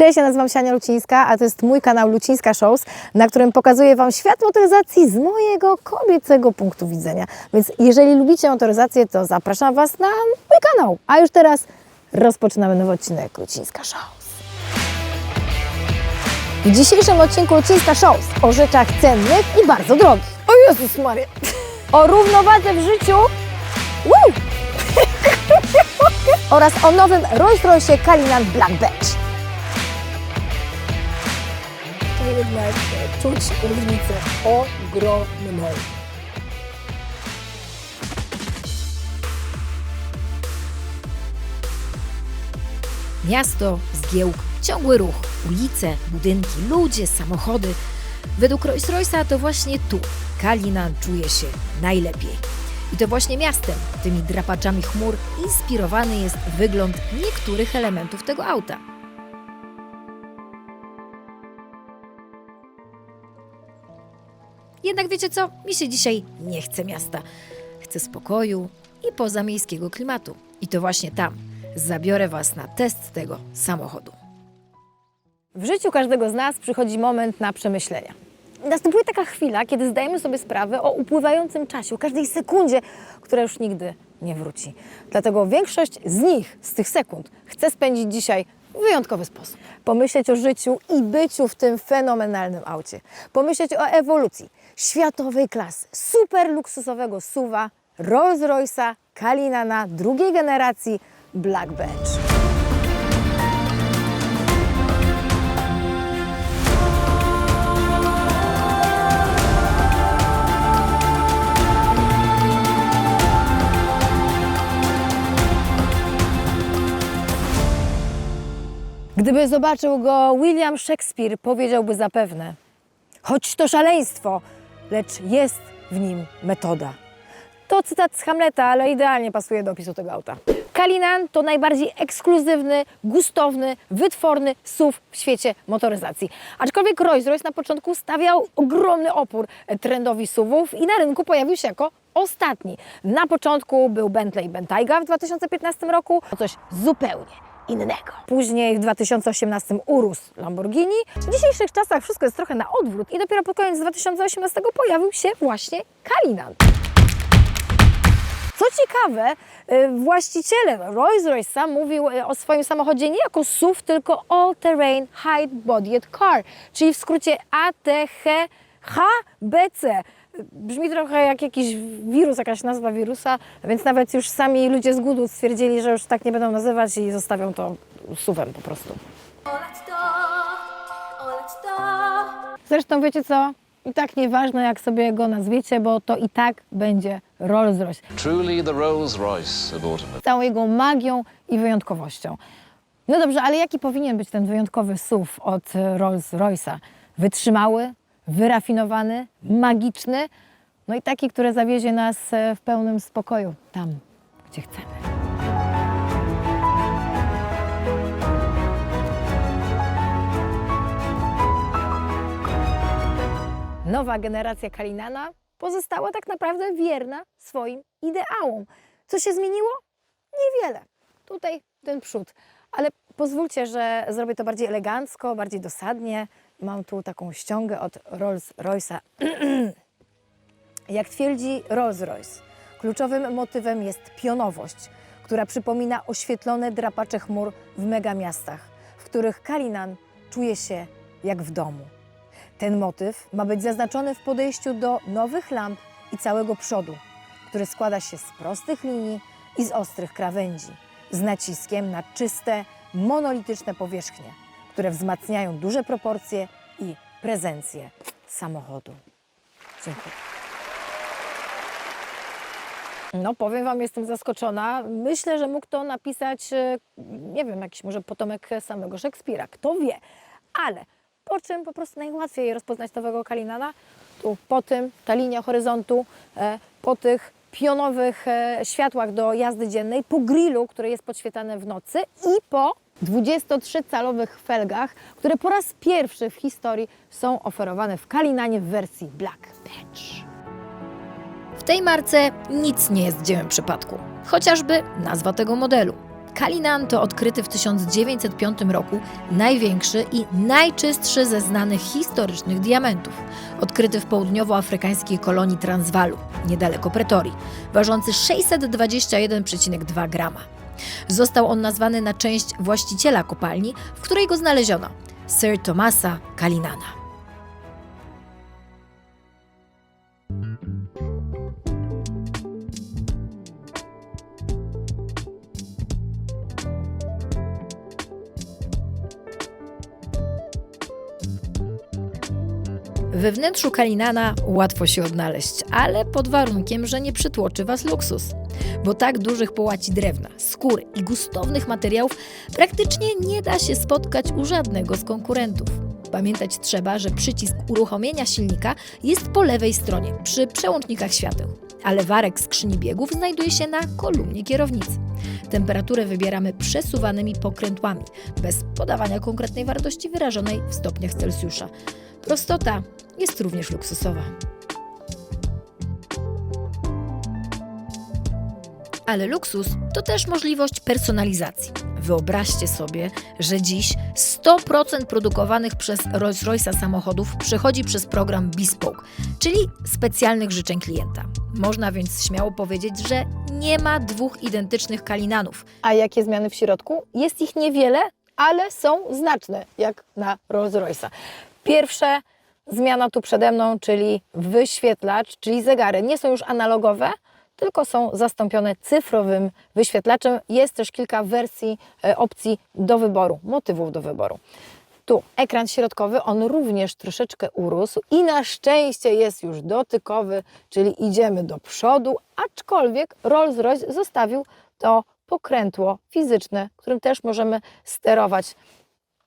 Cześć, ja nazywam się Ania Lucińska, a to jest mój kanał Lucińska Shows, na którym pokazuję Wam świat motoryzacji z mojego kobiecego punktu widzenia. Więc jeżeli lubicie motoryzację, to zapraszam Was na mój kanał. A już teraz rozpoczynamy nowy odcinek Lucińska Shows. W dzisiejszym odcinku Lucińska Shows o rzeczach cennych i bardzo drogich. O Jezus Maria! O równowadze w życiu Woo! oraz o nowym Rolls Royce Cullinan Black Badge. Jednak czuć różnicę ogromną. Miasto, zgiełk, ciągły ruch, ulice, budynki, ludzie, samochody. Według Rolls-Royce'a to właśnie tu Kalinan czuje się najlepiej. I to właśnie miastem, tymi drapaczami chmur, inspirowany jest wygląd niektórych elementów tego auta. Jednak wiecie co? Mi się dzisiaj nie chce miasta. Chcę spokoju i pozamiejskiego klimatu. I to właśnie tam zabiorę Was na test tego samochodu. W życiu każdego z nas przychodzi moment na przemyślenia. Następuje taka chwila, kiedy zdajemy sobie sprawę o upływającym czasie, o każdej sekundzie, która już nigdy nie wróci. Dlatego większość z nich, z tych sekund, chce spędzić dzisiaj wyjątkowy sposób. Pomyśleć o życiu i byciu w tym fenomenalnym aucie. Pomyśleć o ewolucji światowej klasy, super luksusowego SUVa, Rolls Royce'a, Kalinana drugiej generacji Black Badge. Gdyby zobaczył go William Shakespeare, powiedziałby zapewne: Choć to szaleństwo, lecz jest w nim metoda. To cytat z Hamleta, ale idealnie pasuje do opisu tego auta. Kalinan to najbardziej ekskluzywny, gustowny, wytworny SUV w świecie motoryzacji. Aczkolwiek Rolls-Royce na początku stawiał ogromny opór trendowi SUVów i na rynku pojawił się jako ostatni. Na początku był Bentley Bentayga w 2015 roku, coś zupełnie innego. Później w 2018 urósł Lamborghini. W dzisiejszych czasach wszystko jest trochę na odwrót i dopiero pod koniec 2018 pojawił się właśnie Kalinan. Co ciekawe, y, właściciele Rolls-Royce'a mówił y, o swoim samochodzie nie jako SUV, tylko All Terrain High Bodied Car, czyli w skrócie ATHBC. Brzmi trochę jak jakiś wirus, jakaś nazwa wirusa, więc nawet już sami ludzie z głodu stwierdzili, że już tak nie będą nazywać i zostawią to SUV-em po prostu. Zresztą wiecie co? I tak nieważne jak sobie go nazwiecie, bo to i tak będzie Rolls-Royce. Truly the Rolls Royce of całą jego magią i wyjątkowością. No dobrze, ale jaki powinien być ten wyjątkowy SUV od Rolls-Royce'a? Wytrzymały, wyrafinowany, magiczny, no i taki, który zawiezie nas e, w pełnym spokoju tam, gdzie chcemy. Nowa generacja Kalinana pozostała tak naprawdę wierna swoim ideałom. Co się zmieniło? Niewiele. Tutaj ten przód. Ale pozwólcie, że zrobię to bardziej elegancko, bardziej dosadnie. Mam tu taką ściągę od Rolls-Royce'a. Jak twierdzi Rolls-Royce, kluczowym motywem jest pionowość, która przypomina oświetlone drapacze chmur w megamiastach, w których Kalinan czuje się jak w domu. Ten motyw ma być zaznaczony w podejściu do nowych lamp i całego przodu, który składa się z prostych linii i z ostrych krawędzi, z naciskiem na czyste, monolityczne powierzchnie, które wzmacniają duże proporcje prezencję samochodu. Dziękuję. No, powiem Wam, jestem zaskoczona. Myślę, że mógł to napisać, e, nie wiem, jakiś może potomek samego Szekspira. Kto wie. Ale po czym po prostu najłatwiej rozpoznać nowego Kalinana? Tu po tym, ta linia horyzontu, e, po tych pionowych e, światłach do jazdy dziennej, po grillu, który jest podświetlany w nocy i po 23-calowych felgach, które po raz pierwszy w historii są oferowane w Kalinanie w wersji Black Badge. W tej marce nic nie jest dziełem przypadku, chociażby nazwa tego modelu. Kalinan to odkryty w 1905 roku największy i najczystszy ze znanych historycznych diamentów. Odkryty w południowoafrykańskiej kolonii Transwalu, niedaleko Pretorii, ważący 621,2 grama. Został on nazwany na część właściciela kopalni, w której go znaleziono Sir Thomasa Kalinana. We wnętrzu Kalinana łatwo się odnaleźć, ale pod warunkiem, że nie przytłoczy Was luksus. Bo tak dużych połaci drewna, skór i gustownych materiałów praktycznie nie da się spotkać u żadnego z konkurentów. Pamiętać trzeba, że przycisk uruchomienia silnika jest po lewej stronie, przy przełącznikach świateł, a lewarek skrzyni biegów znajduje się na kolumnie kierownicy. Temperaturę wybieramy przesuwanymi pokrętłami, bez podawania konkretnej wartości wyrażonej w stopniach Celsjusza. Prostota jest również luksusowa. Ale luksus to też możliwość personalizacji. Wyobraźcie sobie, że dziś 100% produkowanych przez Rolls-Royce'a samochodów przechodzi przez program Bespoke, czyli specjalnych życzeń klienta. Można więc śmiało powiedzieć, że nie ma dwóch identycznych kalinanów. A jakie zmiany w środku? Jest ich niewiele, ale są znaczne, jak na Rolls-Royce'a. Pierwsze zmiana tu przede mną, czyli wyświetlacz, czyli zegary nie są już analogowe, tylko są zastąpione cyfrowym wyświetlaczem. Jest też kilka wersji, e, opcji do wyboru, motywów do wyboru. Tu ekran środkowy, on również troszeczkę urósł i na szczęście jest już dotykowy, czyli idziemy do przodu, aczkolwiek Rolls-Royce zostawił to pokrętło fizyczne, którym też możemy sterować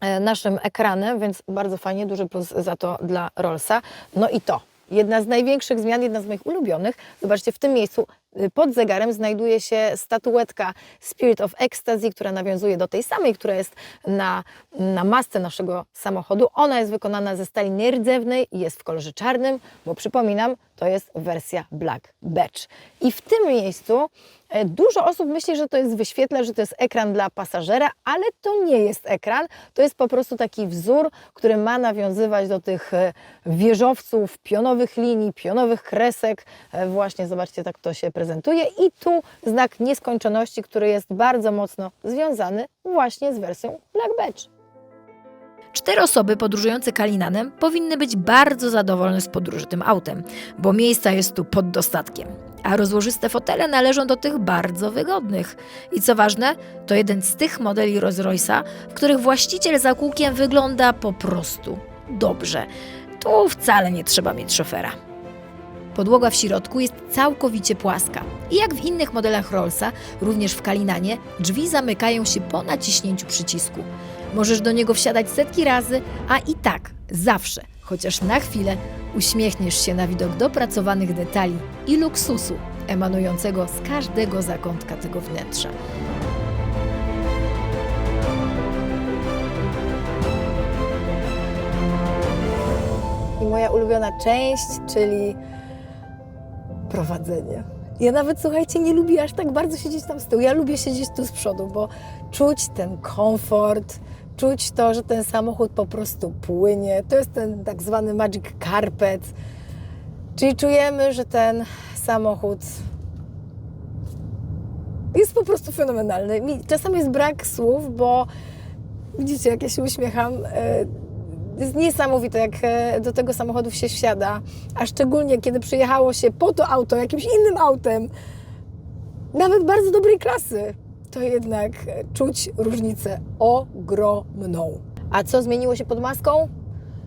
e, naszym ekranem, więc bardzo fajnie, duży plus za to dla Rollsa. No i to, jedna z największych zmian, jedna z moich ulubionych. Zobaczcie, w tym miejscu pod zegarem znajduje się statuetka Spirit of Ecstasy, która nawiązuje do tej samej, która jest na, na masce naszego samochodu. Ona jest wykonana ze stali nierdzewnej i jest w kolorze czarnym, bo przypominam, to jest wersja Black Badge. I w tym miejscu e, dużo osób myśli, że to jest wyświetlacz, że to jest ekran dla pasażera, ale to nie jest ekran. To jest po prostu taki wzór, który ma nawiązywać do tych e, wieżowców, pionowych linii, pionowych kresek. E, Właśnie zobaczcie, tak to się prezentuje. I tu znak nieskończoności, który jest bardzo mocno związany właśnie z wersją Black Badge. Cztery osoby podróżujące Kalinanem powinny być bardzo zadowolone z podróży tym autem, bo miejsca jest tu pod dostatkiem. A rozłożyste fotele należą do tych bardzo wygodnych. I co ważne, to jeden z tych modeli Rolls-Royce'a, w których właściciel za kółkiem wygląda po prostu dobrze. Tu wcale nie trzeba mieć szofera. Podłoga w środku jest całkowicie płaska. I jak w innych modelach Rollsa, również w Kalinanie, drzwi zamykają się po naciśnięciu przycisku. Możesz do niego wsiadać setki razy, a i tak, zawsze, chociaż na chwilę, uśmiechniesz się na widok dopracowanych detali i luksusu emanującego z każdego zakątka tego wnętrza. I moja ulubiona część, czyli prowadzenie. Ja nawet, słuchajcie, nie lubię aż tak bardzo siedzieć tam z tyłu. Ja lubię siedzieć tu z przodu, bo czuć ten komfort, czuć to, że ten samochód po prostu płynie. To jest ten tak zwany magic carpet. Czyli czujemy, że ten samochód jest po prostu fenomenalny. Mi czasami jest brak słów, bo widzicie, jak ja się uśmiecham. Jest niesamowite, jak e, do tego samochodu się wsiada, a szczególnie kiedy przyjechało się po to auto jakimś innym autem, nawet bardzo dobrej klasy, to jednak czuć różnicę ogromną. A co zmieniło się pod maską?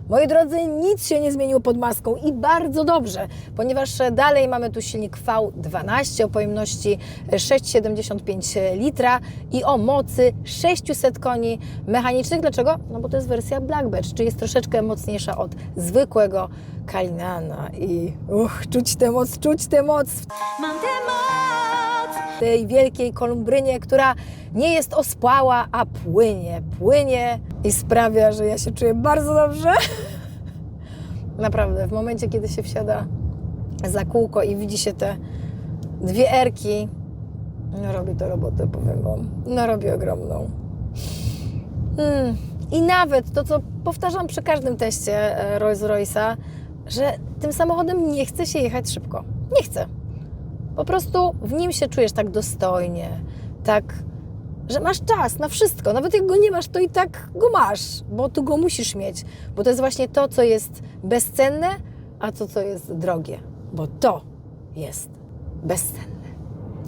Moi drodzy, nic się nie zmieniło pod maską i bardzo dobrze, ponieważ dalej mamy tu silnik V12 o pojemności e, 6,75 litra i o mocy 600 koni mechanicznych. Dlaczego? No bo to jest wersja Black Badge, czyli jest troszeczkę mocniejsza od zwykłego Kalinana i uch, czuć tę moc, czuć tę moc Mam tę moc w tej wielkiej kolumbrynie, która nie jest ospała, a płynie, płynie i sprawia, że ja się czuję bardzo dobrze. Naprawdę, w momencie, kiedy się wsiada za kółko i widzi się te dwie erki, No robi to robotę, powiem Wam. No robi ogromną. Mm. I nawet to, co powtarzam przy każdym teście e, Rolls Royce'a, że tym samochodem nie chce się jechać szybko. Nie chce. Po prostu w nim się czujesz tak dostojnie, tak, że masz czas na wszystko. Nawet jak go nie masz, to i tak go masz, bo tu go musisz mieć. Bo to jest właśnie to, co jest bezcenne, a to, co jest drogie. Bo to jest bezcenne,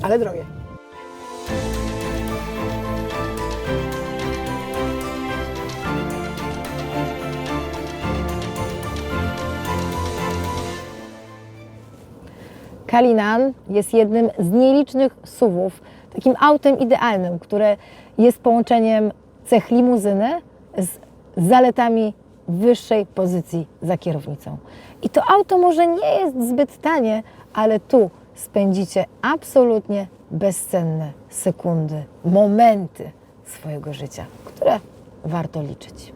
ale drogie. Kalinan jest jednym z nielicznych SUVów, takim autem idealnym, które jest połączeniem cech limuzyny z zaletami wyższej pozycji za kierownicą. I to auto może nie jest zbyt tanie, ale tu spędzicie absolutnie bezcenne sekundy, momenty swojego życia, które warto liczyć.